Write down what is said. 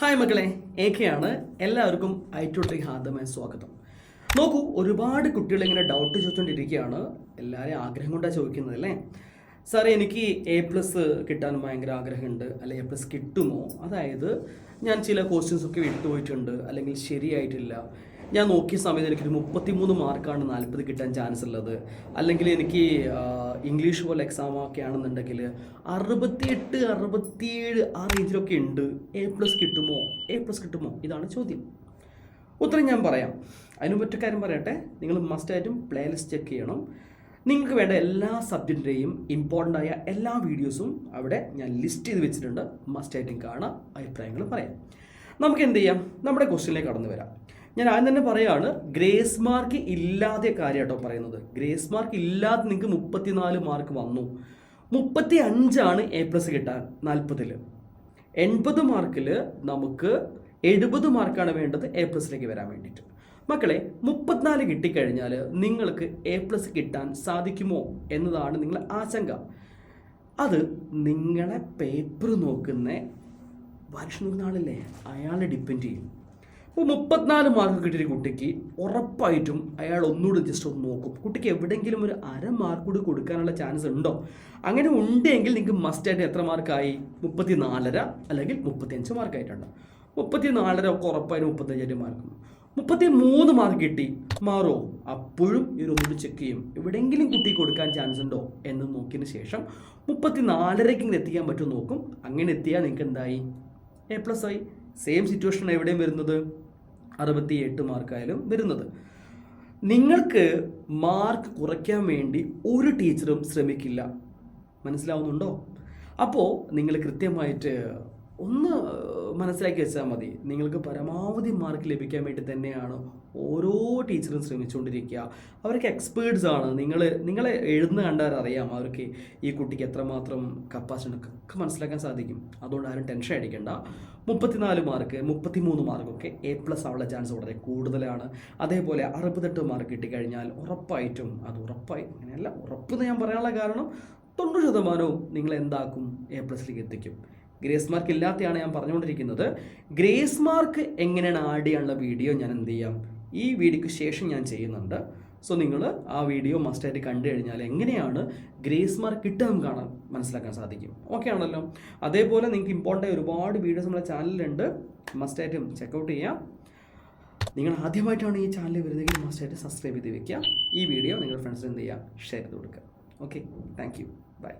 Hi മക്കളെ ഏക്കെയാണ് എല്ലാവർക്കും I to tree ഹാർദമായ സ്വാഗതം. നോക്കൂ ഒരുപാട് കുട്ടികൾ ഇങ്ങനെ ഡൗട്ട് ചോദിച്ചുകൊണ്ടിരിക്കുകയാണ് എല്ലാവരെയും ആഗ്രഹം കൊണ്ടാണ് ചോദിക്കുന്നത് അല്ലേ? സാറേ എനിക്ക് എ പ്ലസ് കിട്ടാൻ ഭയങ്കര ആഗ്രഹമുണ്ട്. അല്ലെ എ പ്ലസ് കിട്ടുമോ? അതായത് ഞാൻ ചില ക്വസ്റ്റ്യൻസ് ഒക്കെ വിട്ടുപോയിട്ടുണ്ട്. അല്ലെങ്കിൽ ശരിയായിട്ടില്ല. ഞാൻ നോക്കിയ സമയത്ത് എനിക്കൊരു മുപ്പത്തിമൂന്ന് മാർക്കാണ് നാൽപ്പത് കിട്ടാൻ ചാൻസ് ഉള്ളത്. അല്ലെങ്കിൽ എനിക്ക് ഇംഗ്ലീഷ് പോലെ എക്സാം ഒക്കെ ആണെന്നുണ്ടെങ്കിൽ അറുപത്തിയെട്ട് അറുപത്തിയേഴ് ആ റേഞ്ചിലൊക്കെ ഉണ്ട്. എ പ്ലസ് കിട്ടുമോ? എ പ്ലസ് കിട്ടുമോ? ഇതാണ് ചോദ്യം. ഉത്തരം ഞാൻ പറയാം. അതിന് മറ്റു കാര്യം പറയട്ടെ. നിങ്ങൾ മസ്റ്റായിട്ടും പ്ലേലിസ്റ്റ് ചെക്ക് ചെയ്യണം. നിങ്ങൾക്ക് വേണ്ട എല്ലാ സബ്ജക്റ്റിന്റെയും ഇമ്പോർട്ടന്റ് ആയ എല്ലാ വീഡിയോസും അവിടെ ഞാൻ ലിസ്റ്റ് ചെയ്ത് വെച്ചിട്ടുണ്ട്. മസ്റ്റായിട്ടും കാണാം. അഭിപ്രായങ്ങൾ പറയാം. നമുക്ക് എന്ത് ചെയ്യാം? നമ്മുടെ ക്വസ്റ്റ്യനിലേക്ക് കടന്നു വരാം. ഞാൻ ആദ്യം തന്നെ പറയാണ് ഗ്രേസ് മാർക്ക് ഇല്ലാതെ കാര്യം കേട്ടോ പറയുന്നത്. ഗ്രേസ് മാർക്ക് ഇല്ലാതെ നിങ്ങൾക്ക് മുപ്പത്തിനാല് മാർക്ക് വന്നു. മുപ്പത്തി അഞ്ചാണ് എ പ്ലസ് കിട്ടാൻ നാൽപ്പതിൽ എൺപത് മാർക്കിൽ നമുക്ക് എഴുപത് മാർക്കാണ് വേണ്ടത് എ പ്ലസിലേക്ക് വരാൻ വേണ്ടിയിട്ട്. മക്കളെ മുപ്പത്തിനാല് കിട്ടിക്കഴിഞ്ഞാൽ നിങ്ങൾക്ക് എ പ്ലസ് കിട്ടാൻ സാധിക്കുമോ എന്നതാണ് നിങ്ങളുടെ ആശങ്ക. അത് നിങ്ങളെ പേപ്പർ നോക്കുന്ന നോക്കുന്ന ആളില്ലേ? അയാളെ ഡിപ്പെൻഡ് ചെയ്യും. അപ്പോൾ മുപ്പത്തിനാല് മാർക്ക് കിട്ടിയ കുട്ടിക്ക് ഉറപ്പായിട്ടും അയാൾ ഒന്നുകൂടി ജസ്റ്റ് ഒന്ന് നോക്കും. കുട്ടിക്ക് എവിടെയെങ്കിലും ഒരു അര മാർക്ക് കൂടി കൊടുക്കാനുള്ള ചാൻസ് ഉണ്ടോ? അങ്ങനെ ഉണ്ടെങ്കിൽ നിങ്ങൾക്ക് മസ്റ്റ് ആയിട്ട് എത്ര മാർക്കായി മുപ്പത്തി നാലര അല്ലെങ്കിൽ മുപ്പത്തിയഞ്ച് മാർക്കായിട്ടുണ്ട് മുപ്പത്തി നാലര ഒക്കെ ഉറപ്പായും മുപ്പത്തഞ്ചായിട്ട് മാർക്ക് മുപ്പത്തി മൂന്ന് മാർക്ക് കിട്ടി. മാറോ? അപ്പോഴും ഇവരൊന്നുകൂടി ചെക്ക് ചെയ്യും. എവിടെയെങ്കിലും കുട്ടി കൊടുക്കാൻ ചാൻസ് ഉണ്ടോ എന്ന് നോക്കിയതിന് ശേഷം മുപ്പത്തി നാലരയ്ക്ക് ഇങ്ങനെ എത്തിക്കാൻ പറ്റുമോ നോക്കും. അങ്ങനെ എത്തിയാൽ നിങ്ങൾക്ക് എന്തായി? എ പ്ലസ് ആയി. സെയിം സിറ്റുവേഷൻ എവിടെയും വരുന്നത്? അറുപത്തി എട്ട് മാർക്കായാലും വരുന്നത്. നിങ്ങൾക്ക് മാർക്ക് കുറയ്ക്കാൻ വേണ്ടി ഒരു ടീച്ചറും ശ്രമിക്കില്ല. മനസ്സിലാവുന്നുണ്ടോ? അപ്പോൾ നിങ്ങൾ കൃത്യമായിട്ട് ഒന്ന് മനസ്സിലാക്കി വെച്ചാൽ മതി. നിങ്ങൾക്ക് പരമാവധി മാർക്ക് ലഭിക്കാൻ വേണ്ടി തന്നെയാണ് ഓരോ ടീച്ചറും ശ്രമിച്ചുകൊണ്ടിരിക്കുക. അവർക്ക് എക്സ്പേർട്സ് ആണ്. നിങ്ങൾ നിങ്ങളെ എഴുതുന്ന കണ്ടാൽ അറിയാം അവർക്ക് ഈ കുട്ടിക്ക് എത്രമാത്രം കപ്പാസിറ്റി ഒക്കെ മനസ്സിലാക്കാൻ സാധിക്കും. അതുകൊണ്ട് ആരും ടെൻഷൻ അടിക്കേണ്ട. മുപ്പത്തിനാല് മാർക്ക് മുപ്പത്തിമൂന്ന് മാർക്കൊക്കെ എ പ്ലസ് ആവുള്ള ചാൻസ് വളരെ കൂടുതലാണ്. അതേപോലെ അറുപത്തെട്ട് മാർക്ക് കിട്ടിക്കഴിഞ്ഞാൽ ഉറപ്പായിട്ടും അത് ഉറപ്പായി അങ്ങനെയല്ല ഉറപ്പെന്ന് ഞാൻ പറയാനുള്ള കാരണം തൊണ്ണൂറ് ശതമാനവും നിങ്ങൾ എന്താക്കും എ പ്ലസിലേക്ക് എത്തിക്കും. ഗ്രേസ് മാർക്ക് ഇല്ലാത്തയാണ് ഞാൻ പറഞ്ഞുകൊണ്ടിരിക്കുന്നത്. ഗ്രേസ് മാർക്ക് എങ്ങനെയാണ് ആഡ് ചെയ്യാനുള്ള വീഡിയോ ഞാൻ എന്ത് ചെയ്യാം? ഈ വീഡിയോയ്ക്ക് ശേഷം ഞാൻ ചെയ്യുന്നുണ്ട്. സോ നിങ്ങൾ ആ വീഡിയോ മസ്റ്റായിട്ട് കണ്ടു കഴിഞ്ഞാൽ എങ്ങനെയാണ് ഗ്രേസ് മാർക്ക് കിട്ടാൻ കാണാൻ മനസ്സിലാക്കാൻ സാധിക്കും. ഓക്കെ ആണല്ലോ. അതേപോലെ നിങ്ങൾക്ക് ഇമ്പോർട്ടന്റ് ആയ ഒരുപാട് വീഡിയോസ് നമ്മുടെ ചാനലിലുണ്ട്. മസ്റ്റായിട്ടും ചെക്കൗട്ട് ചെയ്യാം. നിങ്ങൾ ആദ്യമായിട്ടാണ് ഈ ചാനൽ വരുന്നതെങ്കിൽ മസ്റ്റായിട്ട് സബ്സ്ക്രൈബ് ചെയ്ത് വെക്കുക. ഈ വീഡിയോ നിങ്ങളുടെ ഫ്രണ്ട്സിന് എന്ത് ചെയ്യുക ഷെയർ ചെയ്ത് കൊടുക്കുക. Okay thank you by